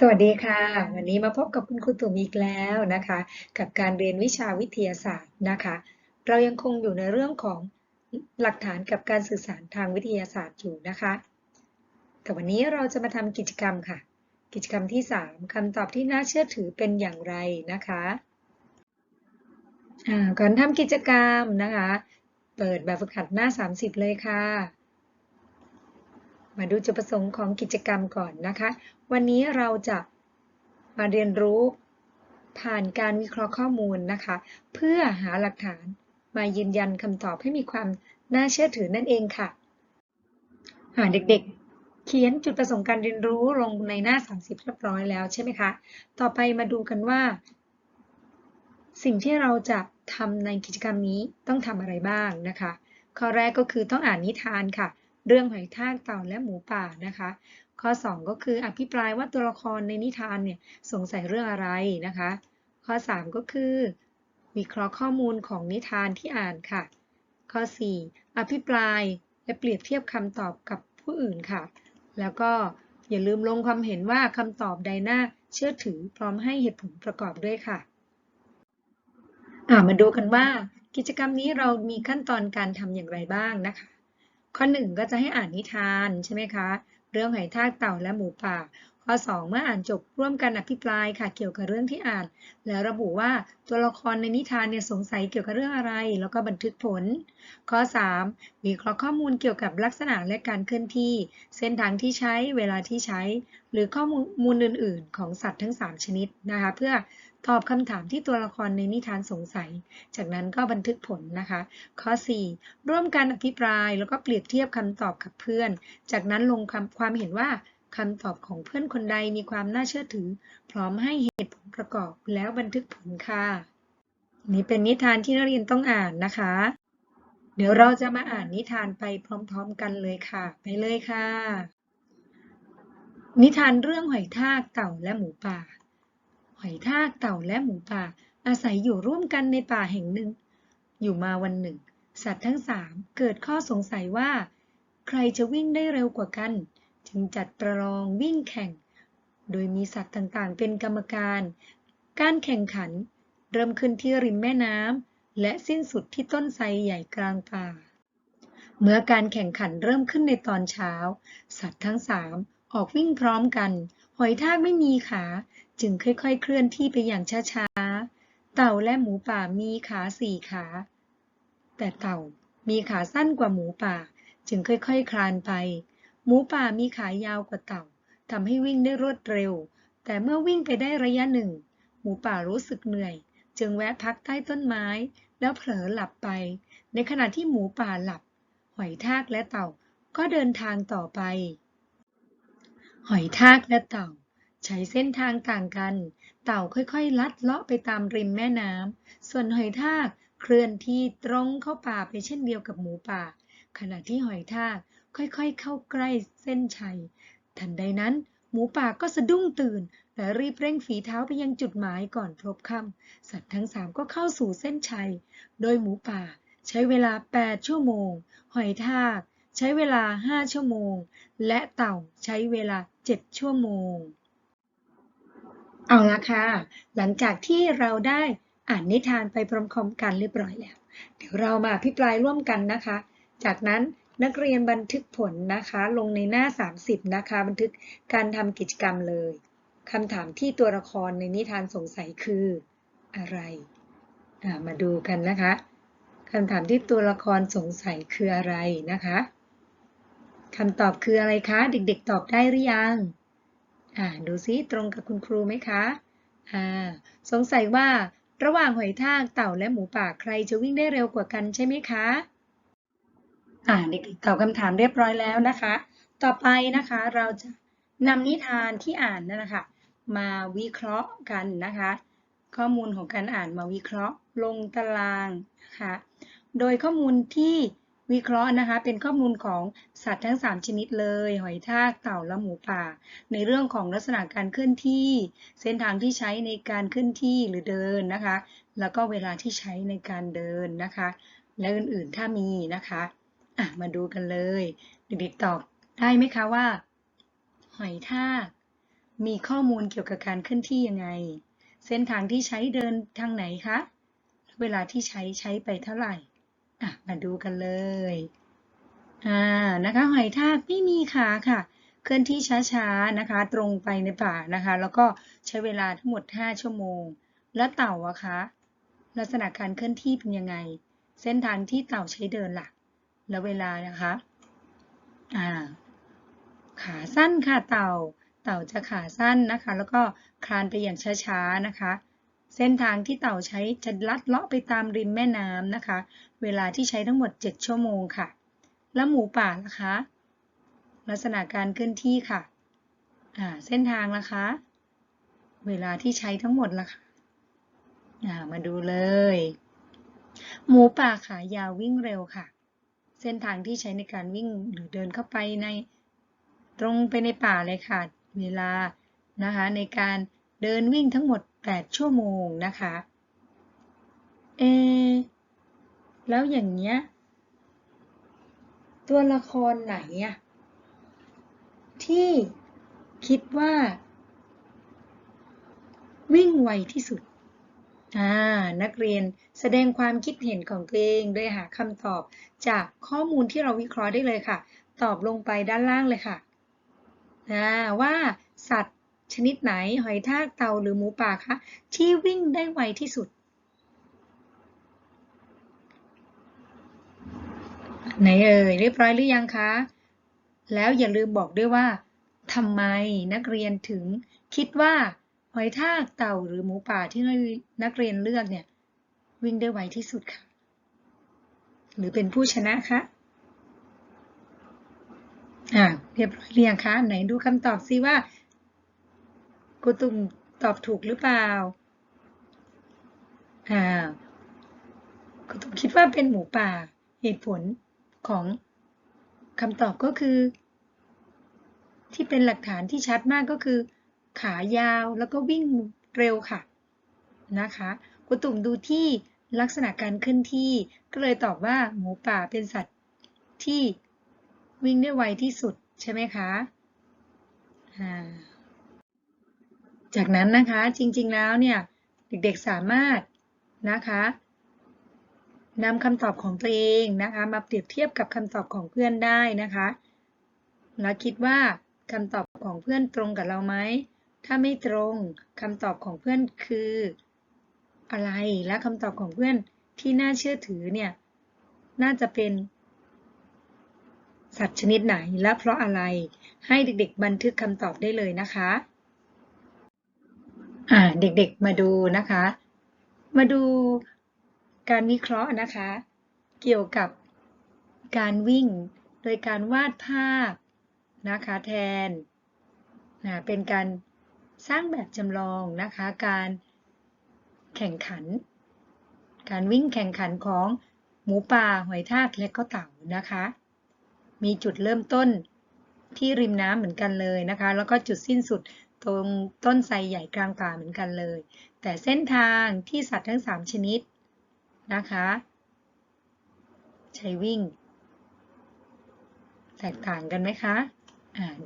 สวัสดีค่ะ วันนี้มาพบกับคุณครูตุ่มอีกแล้วนะคะ กับการเรียนวิชาวิทยาศาสตร์นะคะ เรายังคงอยู่ในเรื่องของหลักฐานกับการสื่อสารทางวิทยาศาสตร์อยู่นะคะ แต่วันนี้เราจะมาทำกิจกรรมค่ะ กิจกรรมที่ 3คำตอบที่น่าเชื่อถือเป็นอย่างไรนะคะก่อนทำกิจกรรมนะคะ เปิดแบบฝึกหัดหน้า 30 เลยค่ะ มาดูจุดประสงค์ของกิจกรรมก่อนนะคะ วันนี้เราจะมาเรียนรู้ผ่านการวิเคราะห์ข้อมูลนะคะ เพื่อหาหลักฐานมายืนยันคำตอบให้มีความน่าเชื่อถือนั่นเองค่ะหาเด็กๆ เขียนจุดประสงค์การเรียนรู้ลงในหน้า 30 เรียบร้อยแล้วใช่ไหมคะ ต่อไปมาดูกันว่า สิ่งที่เราจะทำในกิจกรรมนี้ต้องทำอะไรบ้างนะคะ ข้อแรกก็คือต้องอ่านนิทานค่ะ เรื่องหอยทากเต่าและหมูป่านะคะ ข้อ 2 ก็คืออภิปรายว่าตัวละครในนิทานเนี่ยสงสัยเรื่องอะไรนะคะ ข้อ 3 ก็คือ วิเคราะห์ข้อมูลของนิทานที่อ่านค่ะ ข้อ 4 อภิปรายและเปรียบเทียบคำตอบกับผู้อื่นค่ะ แล้วก็อย่าลืมลงความเห็นว่าคำตอบใดน่าเชื่อถือพร้อมให้เหตุผลประกอบด้วยค่ะอ่ามาดูกันว่า กิจกรรมนี้เรามีขั้นตอนการทำอย่างไรบ้างนะคะ ข้อ 1 ก็จะให้อ่านนิทานใช่ไหมคะ เรื่องไหอยทากเต่าและหมูป่า ข้อ 2 เมื่ออ่านจบร่วมกันอภิปรายค่ะเกี่ยวกับเรื่องที่อ่าน แล้วระบุว่าตัวละครในนิทานเนี่ยสงสัยเกี่ยวกับเรื่องอะไร แล้วก็บันทึกผล ข้อ 3 วิเคราะห์ข้อมูลเกี่ยวกับลักษณะและการเคลื่อนที่ เส้นทางที่ใช้เวลาที่ใช้ หรือข้อมูลอื่น ๆ ของสัตว์ทั้ง 3 ชนิดนะคะ เพื่อ ตอบคำถามที่ตัวละครในนิทานสงสัย จากนั้นก็บันทึกผลนะคะ ข้อ 4 ร่วมกันอภิปรายแล้วก็เปรียบเทียบคำตอบกับเพื่อน จากนั้นลงความเห็นว่าคำตอบของเพื่อนคนใดมีความน่าเชื่อถือ พร้อมให้เหตุผลประกอบแล้วบันทึกผลค่ะ นี่เป็นนิทานที่นักเรียนต้องอ่านนะคะ เดี๋ยวเราจะมาอ่านนิทานไปพร้อมๆกันเลยค่ะ ไปเลยค่ะ นิทานเรื่องหอยทากเต่าและหมูป่า หอยทากเต่าและหมูป่า อาศัยอยู่ร่วมกันในป่าแห่งหนึ่ง อยู่มาวันหนึ่ง สัตว์ทั้งสามเกิดข้อสงสัยว่า ใครจะวิ่งได้เร็วกว่ากัน จึงจัดประลองวิ่งแข่ง โดยมีสัตว์ต่างๆ เป็นกรรมการ การแข่งขัน เริ่มขึ้นที่ริมแม่น้ำและสิ้นสุดที่ต้นไทรใหญ่กลางป่า เมื่อการแข่งขันเริ่มขึ้นในตอนเช้า สัตว์ทั้งสามออกวิ่งพร้อมกัน หอยทากไม่มีขา จึงค่อยๆ เคลื่อนที่ไปอย่างช้าๆ เต่าและหมูป่ามีขาสี่ขา แต่เต่ามีขาสั้นกว่าหมูป่า จึงค่อยๆคลานไป หมูป่ามีขายาวกว่าเต่าทำให้วิ่งได้รวดเร็ว แต่เมื่อวิ่งไปได้ระยะหนึ่ง หมูป่ารู้สึกเหนื่อย จึงแวะพักใต้ต้นไม้ แล้วเผลอหลับไป ในขณะที่หมูป่าหลับ หอยทากและเต่าก็เดินทางต่อไป หอยทากและเต่า ใช้เส้นทางต่างกัน เต่าค่อยๆ ลัดเลาะไปตามริมแม่น้ำ ส่วนหอยทากเคลื่อนที่ตรงเข้าป่าไปเช่นเดียวกับหมูป่า ขณะที่หอยทากค่อยๆ เข้าใกล้เส้นชัย ทันใดนั้น หมูป่าก็สะดุ้งตื่น และรีบเร่งฝีเท้าไปยังจุดหมายก่อนพลบค่ำสัตว์ทั้งสามก็เข้าสู่เส้นชัย โดยหมูป่า ใช้เวลา 8 ชั่วโมง หอยทาก ใช้เวลา 5 ชั่วโมง และเต่าใช้เวลา 7 ชั่วโมง เอาละค่ะ หลังจากที่เราได้อ่านนิทานไปพร้อมๆกันเรียบร้อยแล้ว เดี๋ยวเรามาอภิปรายร่วมกันนะคะ จากนั้นนักเรียนบันทึกผลนะคะ ลงในหน้า 30 นะคะ บันทึกการทำกิจกรรมเลยคำถามที่ตัวละครในนิทานสงสัยคืออะไรมาดูกันนะคะคำถามที่ตัวละครสงสัยคืออะไรนะคะคำตอบคืออะไรคะ เด็กๆตอบได้หรือยัง อ่าดูซิตรงกับคุณครูไหมคะอ่าสงสัยว่าระหว่างหอยทากเต่าและหมูป่าใครจะวิ่งได้เร็วกว่ากันใช่ไหมคะอ่าเด็กๆตอบคำถามเรียบร้อยแล้วนะคะ ต่อไปนะคะเราจะนำนิทานที่อ่านนั่นนะคะมาวิเคราะห์กันนะคะ ข้อมูลของการอ่านมาวิเคราะห์ลงตารางนะคะ โดยข้อมูลที่ วิเคราะห์นะคะ เป็นข้อมูลของสัตว์ทั้ง 3 ชนิดเลย หอยทากเต่าและหมูป่า ในเรื่องของลักษณะการเคลื่อนที่ เส้นทางที่ใช้ในการเคลื่อนที่หรือเดินนะคะ แล้วก็เวลาที่ใช้ในการเดินนะคะ และอื่นๆถ้ามีนะคะอะมาดูกันเลยเด็กๆตอบได้ไหมคะว่า หอยทากมีข้อมูลเกี่ยวกับการเคลื่อนที่ยังไง เส้นทางที่ใช้เดินทางไหนคะเวลาที่ใช้ใช้ไปเท่าไหร่ อะมาดูกันเลยอ่านะคะหอยทากไม่มีขาค่ะ เคลื่อนที่ช้าๆนะคะ ตรงไปในป่านะคะ แล้วก็ใช้เวลาทั้งหมด 5 ชั่วโมง แล้วเต่าอะคะลักษณะการเคลื่อนที่เป็นยังไง เส้นทางที่เต่าใช้เดินล่ะ แล้วเวลานะคะอ่าขาสั้นค่ะเต่า เต่าจะขาสั้นนะคะ แล้วก็คลานไปอย่างช้าๆนะคะ เส้นทางที่เต่าใช้จะลัดเลาะไปตามริมแม่น้ำนะคะ เวลาที่ใช้ทั้งหมด 7 ชั่วโมงค่ะ แล้วหมูป่าล่ะคะ ลักษณะการเคลื่อนที่ค่ะอ่าเส้นทางล่ะคะ เวลาที่ใช้ทั้งหมดล่ะค่ะอ่ามาดูเลย หมูป่าขายาววิ่งเร็วค่ะ เส้นทางที่ใช้ในการวิ่งหรือเดินเข้าไปใน ตรงไปในป่าเลยค่ะ เวลานะคะในการ เดินวิ่งทั้งหมด 8 ชั่วโมงนะคะ เอ แล้วอย่างเงี้ย ตัวละครไหนอะที่คิดว่า วิ่งไวที่สุด อ่า นักเรียนแสดงความคิดเห็นของตัวเองโดยหาคำตอบจากข้อมูลที่เราวิเคราะห์ได้เลยค่ะ ตอบลงไปด้านล่างเลยค่ะ อ่า ว่าสัตว์ ชนิดไหน หอยทากเต่าหรือหมูป่าคะที่วิ่งได้ไวที่สุด ไหนเอ่ยเรียบร้อยหรือยังคะ แล้วอย่าลืมบอกด้วยว่าทำไมนักเรียนถึงคิดว่าหอยทากเต่าหรือหมูป่าที่นักเรียนเลือกเนี่ย วิ่งได้ไวที่สุดค่ะ หรือเป็นผู้ชนะคะอ่าเรียบร้อยเรียงคะไหนดูคำตอบซิว่า กูตุ่มตอบถูกหรือเปล่าอ่ากูตุ่มคิดว่าเป็นหมูป่า เหตุผลของคำตอบก็คือ ที่เป็นหลักฐานที่ชัดมากก็คือ ขายาวแล้วก็วิ่งเร็วค่ะนะคะกูตุ่มดูที่ลักษณะการเคลื่อนที่ก็เลยตอบว่าหมูป่าเป็นสัตว์ที่วิ่งได้ไวที่สุดใช่ไหมคะอ่า จากนั้นนะคะจริงๆแล้วเนี่ยเด็กๆสามารถนะคะนำคำตอบของตัวเองนะคะมาเปรียบเทียบกับคำตอบของเพื่อนได้นะคะแล้วคิดว่าคำตอบของเพื่อนตรงกับเราไหมถ้าไม่ตรงคำตอบของเพื่อนคืออะไรและคำตอบของเพื่อนที่น่าเชื่อถือเนี่ยน่าจะเป็น สัตว์ชนิดไหนและเพราะอะไรให้เด็กๆ บันทึกคำตอบได้เลยนะคะ อ่าเด็กๆมาดูนะคะ มาดูการวิเคราะห์นะคะ เกี่ยวกับการวิ่งโดยการวาดภาพนะคะแทนนะเป็นการสร้างแบบจำลองนะคะ การแข่งขัน การวิ่งแข่งขันของหมูป่าหอยทากและก็เต่านะคะ มีจุดเริ่มต้นที่ริมน้ำเหมือนกันเลยนะคะ แล้วก็จุดสิ้นสุด ตรงต้นไทรใหญ่กลางป่าเหมือนกันเลย แต่เส้นทางที่สัตว์ทั้ง 3 ชนิดนะคะใช้วิ่ง แตกต่างกันไหมคะ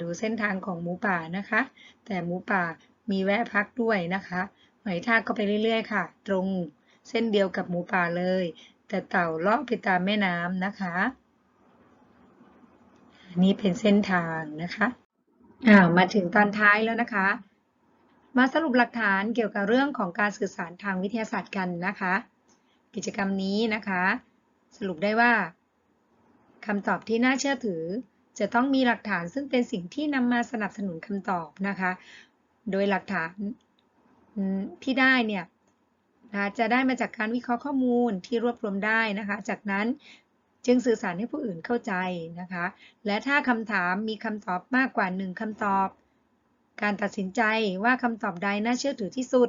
ดูเส้นทางของหมูป่านะคะ แต่หมูป่ามีแวะพักด้วยนะคะหอยทากก็ไปเรื่อยๆค่ะ ตรงเส้นเดียวกับหมูป่าเลย แต่เต่าเลาะไปตามแม่น้ำนะคะ นี่เป็นเส้นทางนะคะ อ้าวมาถึงตอนท้ายแล้วนะคะ มาสรุปหลักฐานเกี่ยวกับเรื่องของการสื่อสารทางวิทยาศาสตร์กันนะคะ กิจกรรมนี้นะคะ สรุปได้ว่าคำตอบที่น่าเชื่อถือ จะต้องมีหลักฐานซึ่งเป็นสิ่งที่นำมาสนับสนุนคำตอบนะคะ โดยหลักฐานที่ได้เนี่ยจะได้มาจากการวิเคราะห์ข้อมูลที่รวบรวมได้นะคะ จากนั้น จึงสื่อสารให้ผู้อื่นเข้าใจนะคะ และถ้าคำถามมีคำตอบมากกว่า 1คำตอบ การตัดสินใจว่าคำตอบใดน่าเชื่อถือที่สุด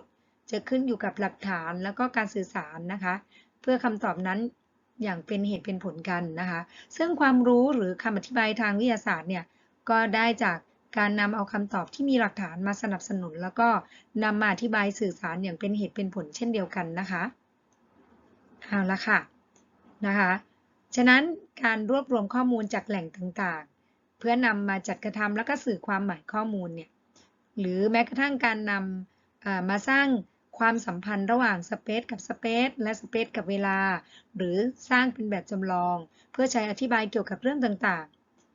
จะขึ้นอยู่กับหลักฐานแล้วก็การสื่อสารนะคะ เพื่อคำตอบนั้นอย่างเป็นเหตุเป็นผลกันนะคะ ซึ่งความรู้หรือคำอธิบายทางวิทยาศาสตร์เนี่ยก็ได้จากการนำเอาคำตอบที่มีหลักฐานมาสนับสนุน แล้วก็นำมาอธิบายสื่อสารอย่างเป็นเหตุเป็นผลเช่นเดียวกันนะคะเอาละค่ะนะคะ ฉะนั้นการรวบรวมข้อมูลจากแหล่งต่างๆ เพื่อนำมาจัดกระทำแล้วก็สื่อความหมายข้อมูลเนี่ยหรือแม้กระทั่งการนำมาสร้างความสัมพันธ์ระหว่างสเปซกับสเปซและสเปซกับเวลา หรือสร้างเป็นแบบจำลอง เพื่อใช้อธิบายเกี่ยวกับเรื่องต่าง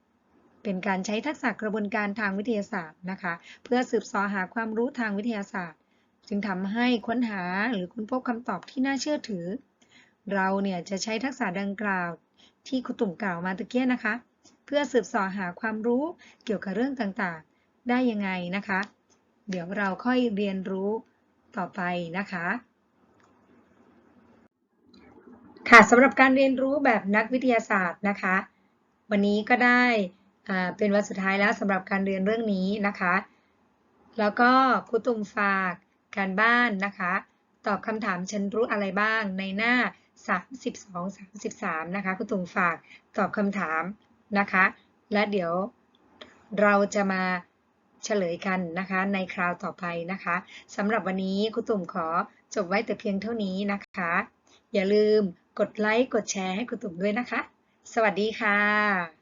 ๆ เป็นการใช้ทักษะกระบวนการทางวิทยาศาสตร์นะคะ เพื่อสืบสอหาความรู้ทางวิทยาศาสตร์ จึงทำให้ค้นหาหรือค้นพบคำตอบที่น่าเชื่อถือ เราเนี่ยจะใช้ทักษะดังกล่าว ที่คุณตุ่มกล่าวมาตะเกียนะคะ เพื่อสืบสอหาความรู้เกี่ยวกับเรื่องต่างๆ ได้ยังไงนะคะ เดี๋ยวเราค่อยเรียนรู้ต่อไปนะคะ ค่ะสำหรับการเรียนรู้แบบนักวิทยาศาสตร์นะคะ วันนี้ก็ได้เป็นวันสุดท้ายแล้วสำหรับการเรียนเรื่องนี้นะคะ แล้วก็ครูตุ่มฝากการบ้านนะคะ ตอบคำถามฉันรู้อะไรบ้างในหน้า 32 33 นะคะคุณตุ่มฝากตอบคำถามนะคะ และเดี๋ยวเราจะมาเฉลยกันนะคะในคราวต่อไปนะคะสำหรับวันนี้คุณตุ่มขอจบไว้แต่เพียงเท่านี้นะคะ อย่าลืมกดไลค์กดแชร์ให้คุณตุ่มด้วยนะคะ สวัสดีค่ะ